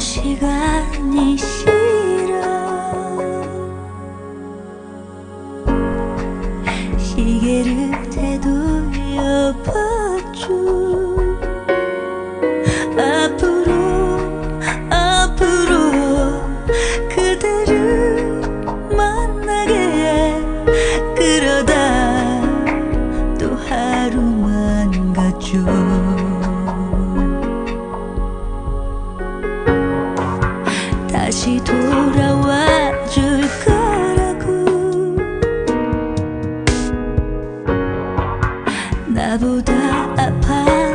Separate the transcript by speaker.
Speaker 1: 시간이 싫어. 시계를 되돌려봐 다시 돌아와 줄 거라고. 나보다 아파